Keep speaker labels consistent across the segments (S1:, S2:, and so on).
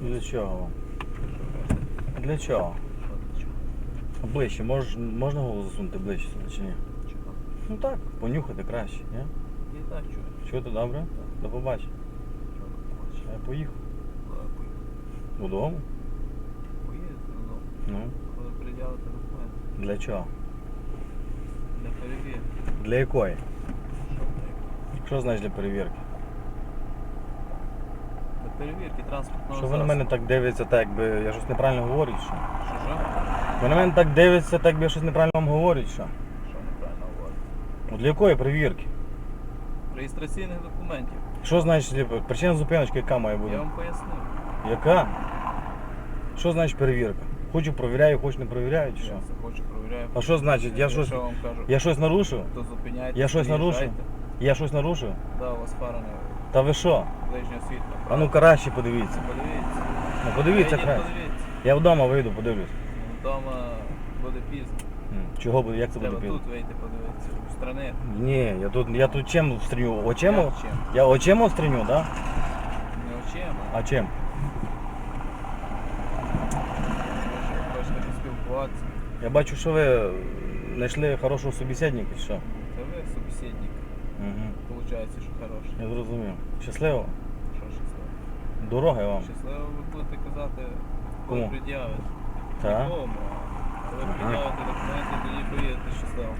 S1: Для чого? Для чого? Ближче, Мож, можна голову засунути ближче сюди чи ні?
S2: Чого?
S1: Ну так, понюхати краще, ні?
S2: Ні, так, чого.
S1: Чути добре? Так. До побачення.
S2: Чого, до побачення.
S1: Я поїхав.
S2: Куди поїхав?
S1: Додому?
S2: Поїздив додому.
S1: Ну.
S2: Коли приділити документи.
S1: Для чого?
S2: Для перевірки.
S1: Для якої?
S2: Що
S1: значить для перевірки?
S2: Для перевірки транспортного
S1: Що ви на мене так дивитеся, так якби я щось неправильно говорю, що?
S2: Що що?
S1: Ви на мене так дивитеся, так якби я щось неправильно вам говорю, що?
S2: Що неправильно говорить?
S1: Ну для якої перевірки?
S2: Реєстраційних документів.
S1: Що значить типу, причина зупиночки, яка має
S2: Я вам пояснив.
S1: Яка? Що значить перевірка? Хочу провіряю, хочу не провіряю, чи що?
S2: Я все хочу, провіряю.
S1: А що значить? Я щось,
S2: Що вам кажу?
S1: я щось нарушив?
S2: То зупиняйте.
S1: Я щось нарушив? Я щось нарушив?
S2: Да, у вас фара не
S1: Та ви що?
S2: ближнього світла.
S1: А ну краще подивіться.
S2: Подивіться.
S1: Ну подивіться
S2: Вийдіть,
S1: краще.
S2: Подивіться.
S1: Я вдома вийду, подивлюсь.
S2: Вдома буде пізно.
S1: М, Чого буде, як це буде
S2: Треба
S1: пізно?
S2: тут вийти подивитися. У сторони.
S1: Ні, я тут, я тут чим встріню? Очима?
S2: Як чим?
S1: Я очима встріню, да?
S2: Не очима.
S1: А чим?
S2: Може, хочете поспілкуватися.
S1: Я бачу, що ви знайшли хорошого собеседника, чи що?
S2: Це ви собеседник.
S1: Угу.
S2: Получається, що хороший.
S1: Я зрозумів. Щасливо.
S2: Що щасливо?
S1: Дороги вам.
S2: Щасливо ви будете казати, коли
S1: Кому?
S2: пред'явите.
S1: Так.
S2: Нікому. а Коли пред'явите документи, тоді поїдете щасливо.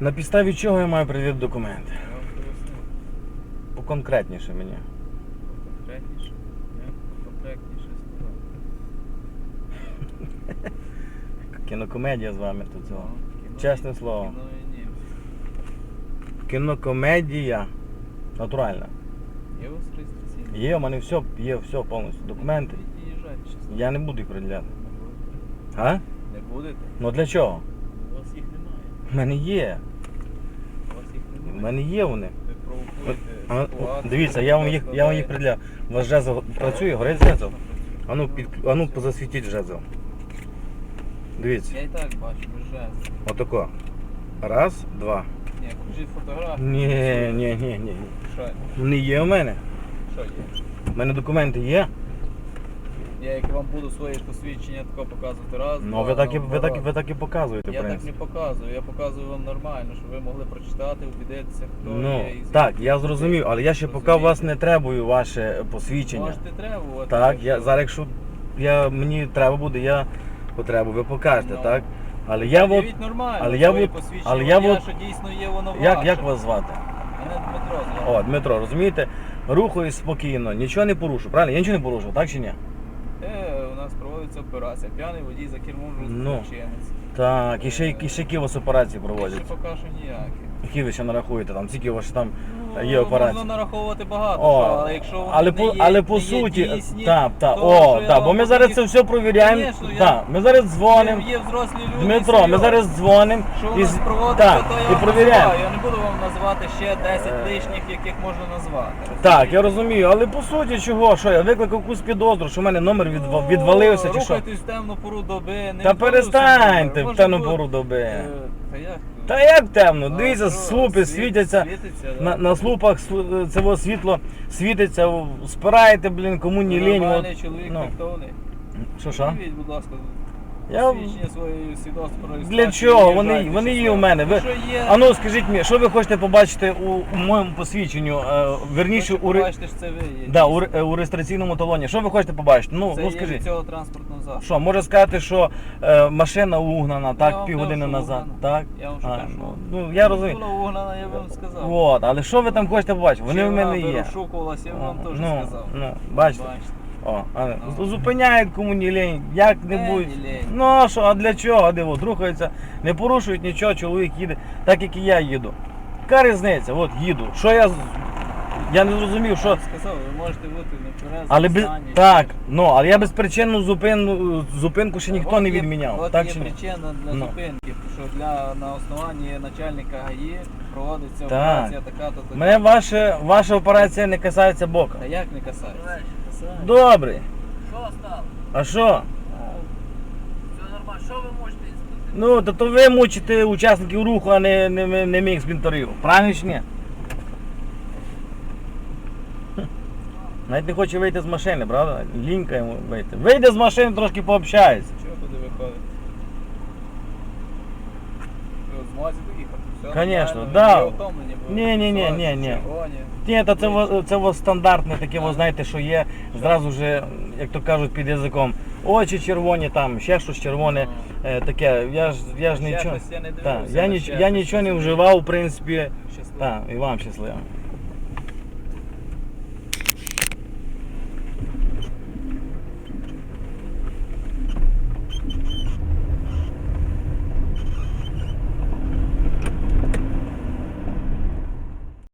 S1: На підставі чого я маю перевірити документи?
S2: Я вам поясню.
S1: Поконкретніше мені.
S2: Конкретніше. Я конкретніше сказав.
S1: Кінокомедія з вами тут цього.
S2: Ну, кіно
S1: Чесне слово.
S2: Кіно і.
S1: Кінокомедія. Натуральна.
S2: Є у вас реєстраційний?
S1: Є, у мене все, є все повністю. Документи.
S2: Від'їжджайте щасливо.
S1: Я не буду їх приділяти. А?
S2: Не будете?
S1: Ну для чого?
S2: У вас їх немає.
S1: У мене є.
S2: У вас їх
S1: У
S2: немає.
S1: мене є вони.
S2: Ви провокуєте
S1: А,
S2: ситуацію,
S1: дивіться, я вам їх, я вам їх приділяю. У вас жезл працює, горить жезл?
S2: Ну,
S1: А ну, під, а ну засвітіть жезл. Дивіться,
S2: Я і так бачу, без жезл.
S1: отако. Раз, два.
S2: Ні, покажіть фотографію.
S1: Ні, ні, ні, ні.
S2: Що,
S1: Не є у мене.
S2: що є?
S1: У мене документи є.
S2: Я як вам буду свої посвідчення тако показувати раз,
S1: Ну
S2: два,
S1: ви так і
S2: ну,
S1: ви так, і- ви так і показуєте, в
S2: Я так не
S1: принципі.
S2: показую, я показую вам нормально, щоб ви могли прочитати, убідитися, хто
S1: Ну
S2: є. і звідки
S1: так, я зрозумів, але я ще поки
S2: Розумієте?
S1: вас не требую ваше посвідчення.
S2: Можете требувати.
S1: Так, я
S2: якщо-
S1: зараз, якщо я мені треба буде, я потребую, ви покажете,
S2: Ну.
S1: так? Але я от,
S2: Пред'явіть нормально,
S1: але я от-
S2: посвідчення
S1: але я
S2: водія,
S1: от-
S2: що дійсно є воно
S1: як,
S2: ваше.
S1: як вас звати?
S2: Мене Дмитро звати.
S1: О, Дмитро, розумієте? Рухаюсь спокійно, нічого не порушу, правильно? Я нічого не порушив, так чи ні?
S2: Е, у нас проводиться операція. П'яний водій за кермом
S1: Ну. Так, і ще, і ще які у вас операції
S2: Більше
S1: проводять?
S2: поки що ніякі.
S1: Які ви ще нарахуєте там, скільки у вас там
S2: Ну,
S1: є операції?
S2: Можна нараховувати багато,
S1: О,
S2: але якщо вони
S1: але
S2: не
S1: по,
S2: є,
S1: але по
S2: не є
S1: суті,
S2: дійсні,
S1: так, так,
S2: то
S1: о, так, бо ми зараз це все провіряємо.
S2: Конечно, я-
S1: Так, ми зараз дзвонимо.
S2: Є взрослі люди.
S1: Дмитро, ми
S2: серйозні.
S1: зараз дзвонимо
S2: Що
S1: і,
S2: нас
S1: з-
S2: проводиться,
S1: так,
S2: то я
S1: і
S2: вам
S1: провіряємо.
S2: називаю. Я не буду вам назвати ще 10
S1: Е.
S2: лишніх, яких можна назвати.
S1: Так, я розумію, але по суті чого, що я викликав якусь підозру, що в мене номер відва-
S2: Ну,
S1: відвалився чи що?
S2: Рухайтесь в темну пору доби. Не
S1: Та
S2: відвалився
S1: перестаньте
S2: номер.
S1: в
S2: Може
S1: темну пору доби.
S2: Е, Та як?
S1: Та як темно?
S2: А,
S1: Дивіться,
S2: що,
S1: слупи
S2: світ-
S1: світяться.
S2: світиться, да.
S1: На, на слупах слу- цього світло світиться, спираєте, блін, кому ні лінь.
S2: Нормальний
S1: от,
S2: чоловік
S1: ну.
S2: тактовний.
S1: Що що?
S2: Привіть, будь ласка,
S1: Я...
S2: свідчення про
S1: Для
S2: реєстрацію,
S1: чого? Вони,
S2: виїжджайте
S1: вони є
S2: щасливо.
S1: у мене. Ви...
S2: Якщо є,
S1: А ну скажіть мені, що ви хочете побачити у, у моєму посвідченню, е, верніше у, ре-
S2: побачити, що це ви є.
S1: да, у, ре- е, у реєстраційному талоні. Що ви хочете побачити? Ну,
S2: це
S1: ну
S2: є
S1: скажіть.
S2: від цього транспортного засобу.
S1: Що, може сказати, що е, машина угнана, так,
S2: вам
S1: півгодини
S2: кажу, що
S1: назад.
S2: угнана.
S1: Так?
S2: Я вам
S1: А,
S2: кажу.
S1: ну, ну, я розумію.
S2: Була угнана, я вам сказав.
S1: От, але що ви там хочете побачити? Вони в мене є.
S2: розшукувалась, я вам теж
S1: ну,
S2: сказав.
S1: ну, бачите?
S2: Бачите.
S1: О, а,
S2: Ну.
S1: зупиняють кому не лень, як-небудь.
S2: Е, не лень.
S1: Ну а що, а для чого? От рухаються, не порушують нічого, чоловік їде, так як і я їду. Яка різниця? От їду. Що я. з- Я не зрозумів, що.
S2: Я сказав, ви можете бути тверезо,
S1: Але без... так, ну, але я безпричинну зупину, зупинку ще ніхто
S2: От
S1: не відміняв.
S2: От
S1: так
S2: є
S1: чи ні?
S2: причина для
S1: Ну.
S2: зупинки, що для на основанні начальника ГАІ проводиться
S1: Так.
S2: операція така-то така.
S1: Мене ваша, ваша операція не касається бока.
S2: Та як не касається? Касається.
S1: Добре.
S3: Що стало?
S1: А що?
S3: Все нормально. Що ви можете?
S1: Ну, то, то ви мучите учасників руху, а не, не, не міг спінторів. Правильно чи ні? Навіть не хоче вийти з машини, правда? Лінька йому вийти. Вийде з машини, трошки пообщається.
S2: Чого туди виходить? Ви от доїхати, все
S1: Конечно,
S2: нормально,
S1: да.
S2: ви утомлені були.
S1: Ні, ні, ні, ні, ні.
S2: червоні.
S1: Ні, та це, во- це во стандартне таке, ви знаєте, що є. Зразу вже, як то кажуть під язиком, очі червоні, там, ще щось червоне, е, таке. Я ж, я ж
S2: Ще
S1: нічого.
S2: щось я не
S1: Так, я, ніч,
S2: ще
S1: я
S2: щось.
S1: нічого не вживав, в принципі.
S2: Щасливо.
S1: Так, і вам щасливо.